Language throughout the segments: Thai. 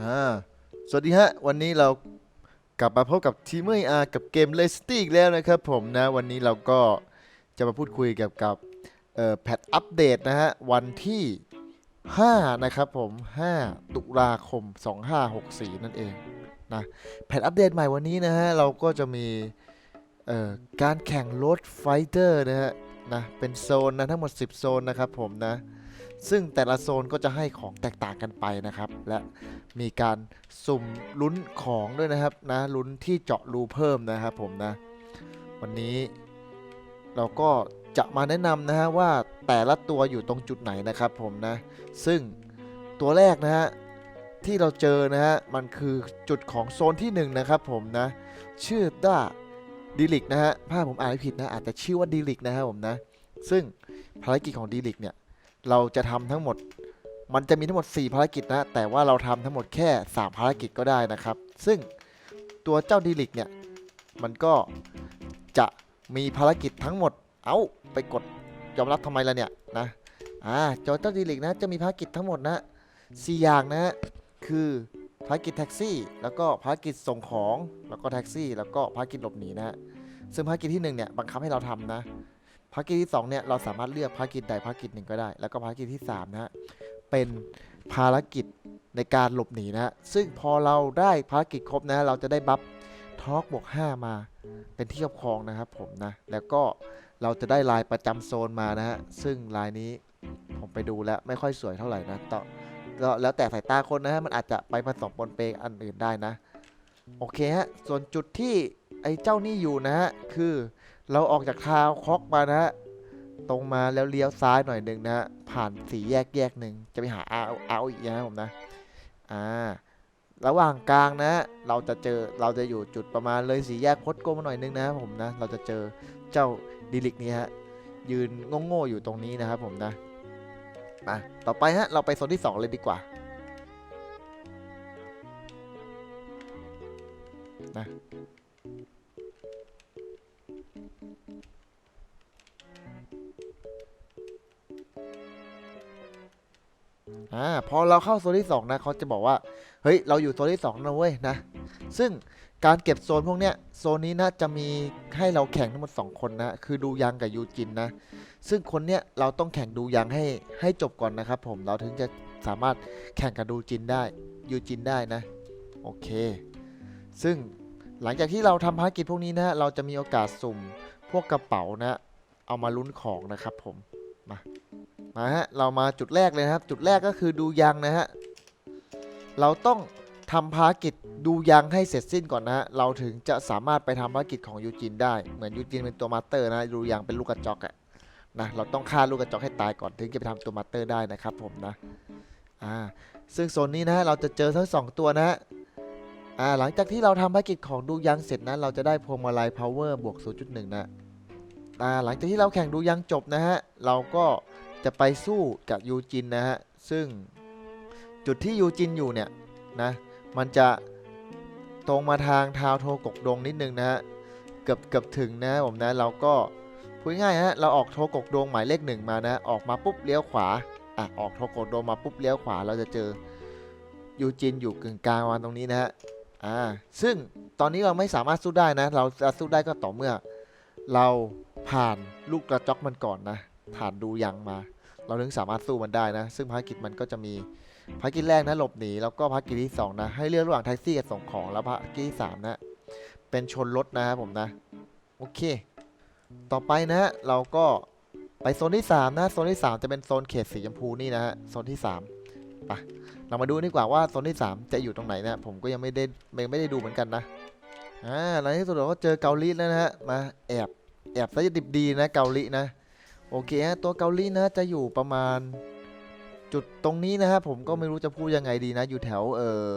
อ่าสวัสดีฮะ วันนี้เรากลับมาพบกับทีมเมอร์อากับเกมเลสตี้อีกแล้วนะครับผมนะ วันนี้เราก็จะมาพูดคุยเกี่ยวกับแพทอัปเดตนะฮะ วันที่ 5 นะครับผม 5 ตุลาคม 2564 นั่นเองนะแพทอัปเดตใหม่วันนี้นะฮะ เราก็จะมีการแข่งรถไฟเตอร์นะฮะนะเป็นโซนนะทั้งหมด 10 โซนนะครับผมนะ ซึ่งแต่ละโซนก็จะให้ของแตกต่างกันไปนะครับ และมีการสุ่มลุ้นของด้วยนะครับนะลุ้นที่เจาะรูเพิ่มนะครับผมนะ วันนี้เราก็จะมาแนะนำนะฮะว่าแต่ละตัวอยู่ตรงจุดไหนนะครับผมนะ ซึ่งตัวแรกนะฮะที่เราเจอนะฮะมันคือจุดของโซนที่หนึ่งนะครับผมนะ ชื่อว่าดีลิกนะฮะถ้าผมอ่านไม่ผิดนะอาจจะชื่อว่าดีลิกนะครับผมนะ ซึ่งภารกิจของดีลิกเนี่ย เราจะทำทั้งหมด มันจะมีทั้งหมด 4 ภารกิจนะ แต่ว่าเราทำทั้งหมดแค่ 3 ภารกิจก็ได้นะครับ ซึ่งตัวเจ้าดีลิกเนี่ย มันก็จะมีภารกิจทั้งหมด เอา้า ไปกดยอมรับทำไมล่ะเนี่ยนะ อ่าเจ้าเจ้าดีลิกนะ จะมีภารกิจทั้งหมดนะสี่อย่างนะ คือภารกิจแท็กซี่ แล้วก็ภารกิจส่งของ แล้วก็แท็กซี่ แล้วก็ภารกิจหลบหนีนะฮะซึ่งภารกิจที่หนึ่งเนี่ยบังคับให้เราทำนะ ภารกิจที่2เนี่ยเราสามารถเลือกภารกิจใดภารกิจหนึ่งก็ได้ แล้วก็ภารกิจที่3นะฮะเป็นภารกิจในการหลบหนีนะฮะซึ่งพอเราได้ภารกิจครบนะเราจะได้บัฟทอกบวก5มาเป็นที่ครอบครองนะครับผมนะแล้วก็เราจะได้ลายประจำโซนมานะฮะซึ่งลายนี้ผมไปดูแล้วไม่ค่อยสวยเท่าไหร่นะต่อแล้วแต่สายตาคนนะฮะมันอาจจะไปผสมปนเปอันอื่นได้นะ โอเคฮะส่วนจุดที่ไอ้เจ้านี่อยู่นะฮะคือ เราออกจากทาวคอกมานะฮะตรงมาแล้วเลี้ยวซ้ายหน่อยหนึ่งนะฮะผ่านสี่แยกแยกหนึ่งจะไปหาอาอาอีกนะผมนะอ่าระหว่างกลางนะ เราจะเจอเราจะอยู่จุดประมาณเลยสี่แยกคดโกมาหน่อยนึงนะผมนะ เราจะเจอเจ้าดิลิกนี้ฮะยืนโง่ๆอยู่ตรงนี้นะครับผมนะมาต่อไปฮะเราไปโซนที่สองเลยดีกว่านะ อ่าพอเราเข้าโซนที่ 2 นะเขาจะบอกว่า เฮ้ย เราอยู่โซนที่ 2 นะเว้ยนะ ซึ่งการเก็บโซนพวกเนี้ย โซนนี้นะจะมีให้เราแข่งทั้งหมด 2 คนนะ คือดูยังกับยูจินนะ ซึ่งคนเนี้ยเราต้องแข่งดูยังให้ให้จบก่อนนะครับ ผมเราถึงจะสามารถแข่งกับดูจินได้ยูจินได้นะ โอเค ซึ่งหลังจากที่เราทำภารกิจพวกนี้นะ เราจะมีโอกาสสุ่มพวกกระเป๋านะ เอามาลุ้นของนะครับผม มา มาฮะเรามาจุดแรกเลยนะครับ จุดแรกก็คือดูยังนะฮะเราต้องทำภารกิจดูยังให้เสร็จสิ้นก่อนนะฮะเราถึงจะสามารถไปทำภารกิจของยูจินได้เหมือนยูจินเป็นตัวมาสเตอร์นะดูยังเป็นลูกกระจอกอะนะเราต้องฆ่าลูกกระจอกให้ตายก่อนถึงจะไปทำตัวมาสเตอร์ได้นะครับผมนะอ่าซึ่งโซนนี้นะเราจะเจอทั้งสองตัวนะฮะอ่าหลังจากที่เราทำภารกิจของดูยังเสร็จนะเราจะได้พวงมาลัย power บวก0.1นะอ่าหลังจากที่เราแข่งดูยังจบนะฮะเราก็ จะไปสู้กับยูจินนะฮะ ซึ่งจุดที่ยูจินอยู่เนี่ยนะ มันจะตรงมาทางทาวโทกกดงนิดนึงนะฮะ เกือบเกือบถึงนะผมนะ เราก็พูดง่ายๆฮะ เราออกโทกกดงหมายเลขหนึ่งมานะ ออกมาปุ๊บเลี้ยวขวา อะ ออกโทกกดงมาปุ๊บเลี้ยวขวา เราจะเจอยูจินอยู่กึ่งกลางวันตรงนี้นะฮะ อ่า ซึ่งตอนนี้เราไม่สามารถสู้ได้นะ เราจะสู้ได้ก็ต่อเมื่อ เราผ่านลูกกระจอกมันก่อนนะ ผ่านดูยังมา เราถึงสามารถสู้มันได้นะ ซึ่งภารกิจมันก็จะมีภารกิจแรกนะหลบหนีแล้วก็ภารกิจที่สองนะให้เลือกระหว่างแท็กซี่กับส่งของแล้วภารกิจที่สามนะเป็นชนรถนะครับผมนะโอเค ต่อไปนะฮะเราก็ไปโซนที่สามนะโซนที่สามจะเป็นโซนเขตสีชมพูนี่นะฮะโซนที่สามไปเรามาดูดีกว่าว่าโซนที่สามจะอยู่ตรงไหนนะผมก็ยังไม่ได้ไม่ได้ดูเหมือนกันนะอ่าในที่สุดเราก็เจอเกาหลีแล้วนะฮะมาแอบแอบซะจะดิบดีนะเกาหลีนะ โอเคฮะตัวเกาหลีนะจะอยู่ประมาณจุดตรงนี้นะฮะผมก็ไม่รู้จะพูดยังไงดีนะ อยู่แถวเออ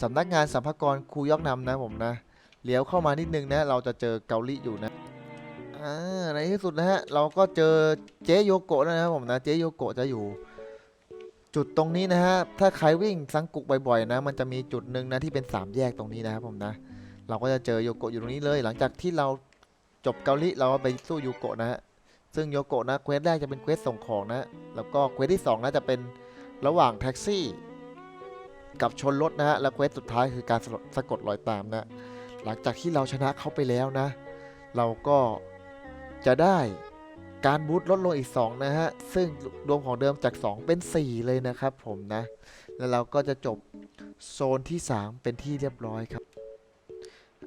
สำนักงานสัมภากรครูยอกนำนะผมนะเลี้ยวเข้ามานิดนึงนะ เราจะเจอเกาหลีอยู่นะอ่าในที่สุดนะฮะเราก็เจอเจโยโกะนะครับผมนะเจโยโกะจะอยู่ จุดตรงนี้นะฮะถ้าใครวิ่งสังกุกบ่อยๆนะ มันจะมีจุดหนึ่งนะที่เป็นสามแยกตรงนี้นะครับผมนะ เราก็จะเจอโยโกะอยู่ตรงนี้เลย หลังจากที่เราจบเกาหลีเราไปสู้โยโกะนะฮะ ซึ่งโยโกะนะเควสแรกจะเป็นเควสส่งของนะ แล้วก็เควสที่2นะจะเป็นระหว่างแท็กซี่ กับชนรถนะฮะ และเควสสุดท้ายคือการสสะกดรอยตามนะ หลังจากที่เราชนะเขาไปแล้วนะ เราก็จะได้การบูตลดลงอีก 2 นะฮะ ซึ่งรวมของเดิมจาก 2 เป็น 4 เลยนะครับผมนะ แล้วเราก็จะจบโซนที่ 3 เป็นที่เรียบร้อยครับ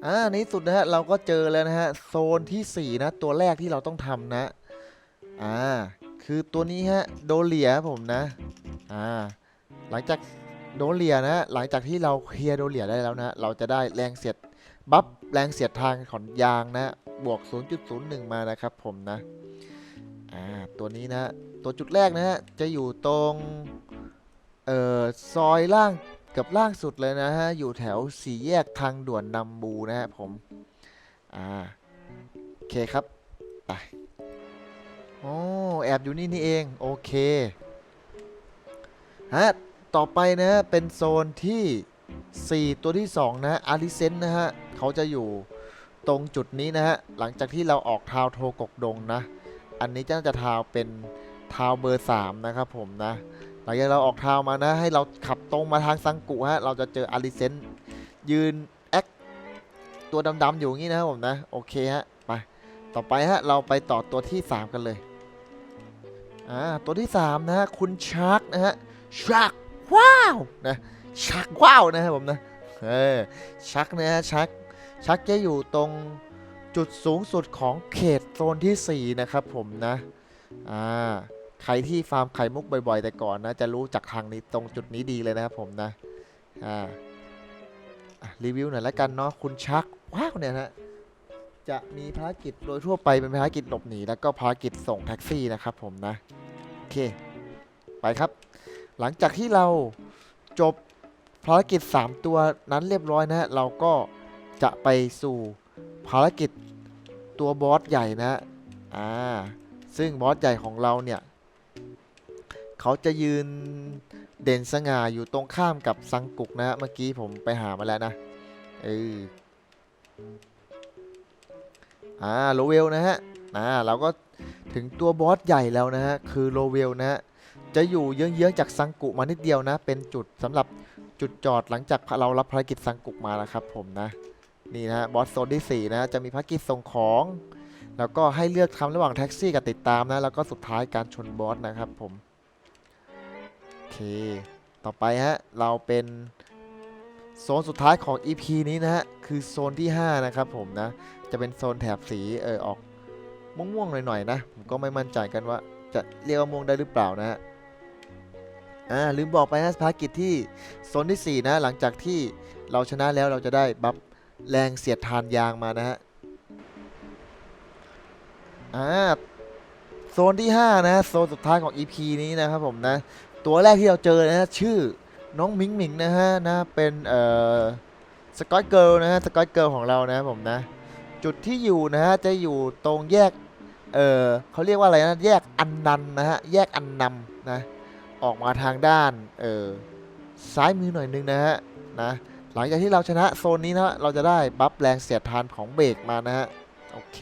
อ่าในที่สุดนะฮะ เราก็เจอแล้วนะฮะ โซนทีสี่4 นะ ตัวแรกที่เราต้องทำนะ อ่า คือตัวนี้ฮะ โดเลียผมนะ อ่า หลังจากโดเลียนะ หลังจากที่เราเคลียร์โดเลียได้แล้วนะ เราจะได้แรงเสียด บัฟแรงเสียดทางของยางนะ บวก 0.01 มานะครับผมนะ อ่า ตัวนี้นะ ตัวจุดแรกนะฮะ จะอยู่ตรง เอ่อ ซอยล่างกับล่างสุดเลยนะฮะ อยู่แถวสี่แยกทางด่วนนำบูนะฮะผม อ่า โอเคครับ ไป โอ้แอบอยู่นี่นี่เอง โอเค ฮะ ต่อไปนะเป็นโซนที่ 4 ตัวที่ 2 นะอาริเซนนะฮะ เขาจะอยู่ตรงจุดนี้นะฮะ หลังจากที่เราออกทาวโทกกดงนะ อันนี้จะจะทาวเป็นทาวเบอร์ 3 นะครับผมนะ หลังจากเราออกทาวมานะ ให้เราขับตรงมาทางซังกุฮะ เราจะเจออาริเซนยืนแอคตัวดำๆอยู่อย่างนี้นะครับผมนะ โอเคฮะ ไป ต่อไปฮะ เราไปต่อตัวที่ 3 กันเลย อ่าตัวที่3นะฮะคุณชาร์กนะฮะชาร์กว้าวนะชักว้าวนะครับผมนะเออชักนะฮะชักชักจะอยู่ตรงจุดสูงสุดของเขตโซนที่ 4 นะครับผมนะอ่าใครที่ฟาร์มไข่มุกบ่อยๆ แต่ก่อนนะ จะรู้จักทางนี้ตรงจุดนี้ดีเลยนะครับผมนะอ่าอะรีวิวหน่อยละกันเนาะคุณชักว้าวเนี่ยนะจะมีภารกิจโดยทั่วไปเป็นภารกิจหลบหนีแล้วก็ภารกิจส่งแท็กซี่นะครับผมนะโอ เค ไปครับ หลังจากที่เราจบภารกิจ 3 ตัวนั้นเรียบร้อยนะ เราก็จะไปสู่ภารกิจตัวบอสใหญ่นะอ่าซึ่งบอสใหญ่ของเราเนี่ย เขาจะยืนเด่นสง่าอยู่ตรงข้ามกับซังกุกนะฮะเมื่อกี้ผมไปหามาแล้วนะเอออ่าโลเวลนะฮะอ่าเราก็ ถึงตัวบอสใหญ่แล้วนะฮะคือโลเวลนะฮะจะอยู่เยื้องๆจากซังกุมานิดเดียวนะ เป็นจุดสำหรับจุดจอดหลังจากเรารับภารกิจซังกุมาแล้วครับผมนะนี่นะบอสโซนที่ 4 นะ จะมีภารกิจส่งของ แล้วก็ให้เลือกทำระหว่างแท็กซี่กับติดตามนะ แล้วก็สุดท้ายการชนบอสนะครับผมโอเค ต่อไปฮะ เราเป็นโซนสุดท้ายของ EP นี้นะฮะ คือโซนที่ 5 นะครับผมนะ จะเป็นโซนแถบสีเออออก ม่วงๆหน่อยๆนะ ผมก็ไม่มั่นใจกันว่าจะเรียกว่าม่วงได้หรือเปล่านะฮะอ่าลืมบอกไปนะภารกิจที่โซนที่ 4 นะ หลังจากที่เราชนะแล้วเราจะได้บัฟแรงเสียดทานยางมานะฮะอ่าโซนที่ 5 นะ โซนสุดท้ายของ EP นี้นะครับผมนะ ตัวแรกที่เราเจอนะฮะชื่อน้องมิงมิงนะฮะนะเป็นเอ่อสกอตเกิลนะฮะสกอตเกิลของเรานะครับผมนะ จุดที่อยู่นะฮะจะอยู่ตรงแยก เออเขาเรียกว่าอะไรนะ แยกอันนันนะฮะ แยกอันนำนะ ออกมาทางด้าน เออซ้ายมือหน่อยนึงนะฮะ นะ หลังจากที่เราชนะโซนนี้นะ เราจะได้บัฟแรงเสียดทานของเบรกมานะฮะ โอเค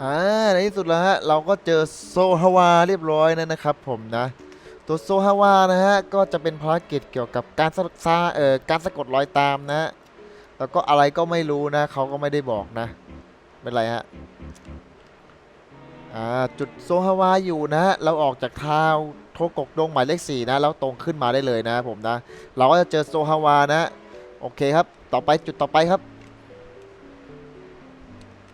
อ่า ในที่สุดแล้วฮะ เราก็เจอโซฮาวาเรียบร้อยแล้วนะครับผมนะ ตัวโซฮาวานะฮะ ก็จะเป็นภารกิจเกี่ยวกับการสะซาเอ่อ การสะกดรอยตามนะฮะแล้วก็อะไรก็ไม่รู้นะ เขาก็ไม่ได้บอกนะ เป็นไรฮะ อ่าจุดโซฮาวาอยู่นะ เราออกจากทาวโทกกดงหมายเลขสี่นะแล้วตรงขึ้นมาได้เลยนะผมนะ เราก็จะเจอโซฮาวานะ โอเคครับ ต่อไปจุดต่อไปครับ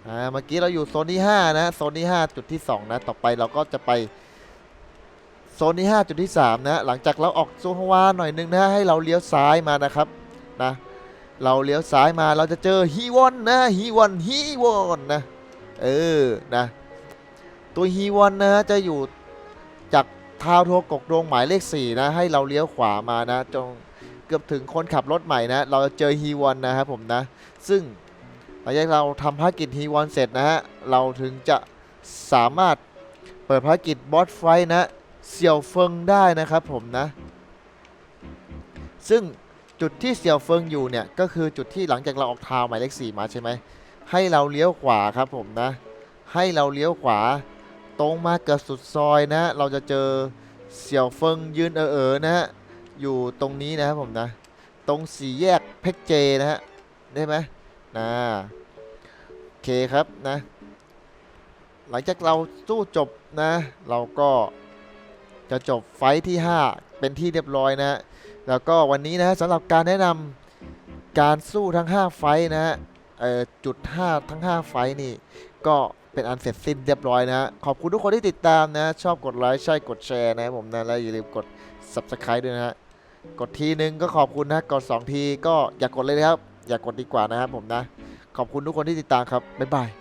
อ่าเมื่อกี้เราอยู่โซนที่5นะโซนที่ 5 จุดที่ 2 นะ ต่อไปเราก็จะไปโซนที่ 5 จุดที่ 3 นะ หลังจากเราออกโซฮาวาหน่อยนึงนะให้เราเลี้ยวซ้ายมานะครับนะเราเลี้ยวซ้ายมาเราจะเจอฮีวอนนะฮีวอนฮีวอนนะเออนะ ตัวฮีวอนนะฮะจะอยู่จากทาวโทกกดงหมายเลข 4 นะ ให้เราเลี้ยวขวามานะจงเกือบถึงคนขับรถใหม่นะ เราจะเจอฮีวอนนะครับผมนะ ซึ่งหลังจากเราทำภารกิจฮีวอนเสร็จนะฮะ เราถึงจะสามารถเปิดภารกิจบอสไฟท์นะเสี่ยวเฟิงได้นะครับผมนะ ซึ่งจุดที่เสี่ยวเฟิงอยู่เนี่ย ก็คือจุดที่หลังจากเราออกทาวหมายเลข 4 มาใช่ไหมให้เราเลี้ยวขวาครับผมนะ ให้เราเลี้ยวขวา ตรงมาเกือบสุดซอยนะ เราจะเจอเสี่ยวเฟิงยืนเออๆนะฮะอยู่ตรงนี้นะครับผมนะ ตรงสี่แยกเพชรเจนะฮะได้ไหมนะโอเคครับนะ หลังจากเราสู้จบนะ เราก็จะจบไฟท์ที่ 5 เป็นที่เรียบร้อยนะ แล้วก็วันนี้นะสำหรับการแนะนำการสู้ทั้ง 5 ไฟท์นะฮะจุด 5 ทั้ง 5 ไฟท์นี่ก็ เป็นอันเสร็จสิ้นเรียบร้อยนะ ขอบคุณทุกคนที่ติดตามนะ ชอบกดไลค์ใช่กดแชร์นะผมนะ และอย่าลืมกด Subscribe ด้วยนะฮะ กดทีนึงก็ขอบคุณนะ กด 2 ทีก็อย่ากกดเลยนะครับ อย่ากกดดีกว่านะครับผมนะ ขอบคุณทุกคนที่ติดตามครับ บ๊ายบาย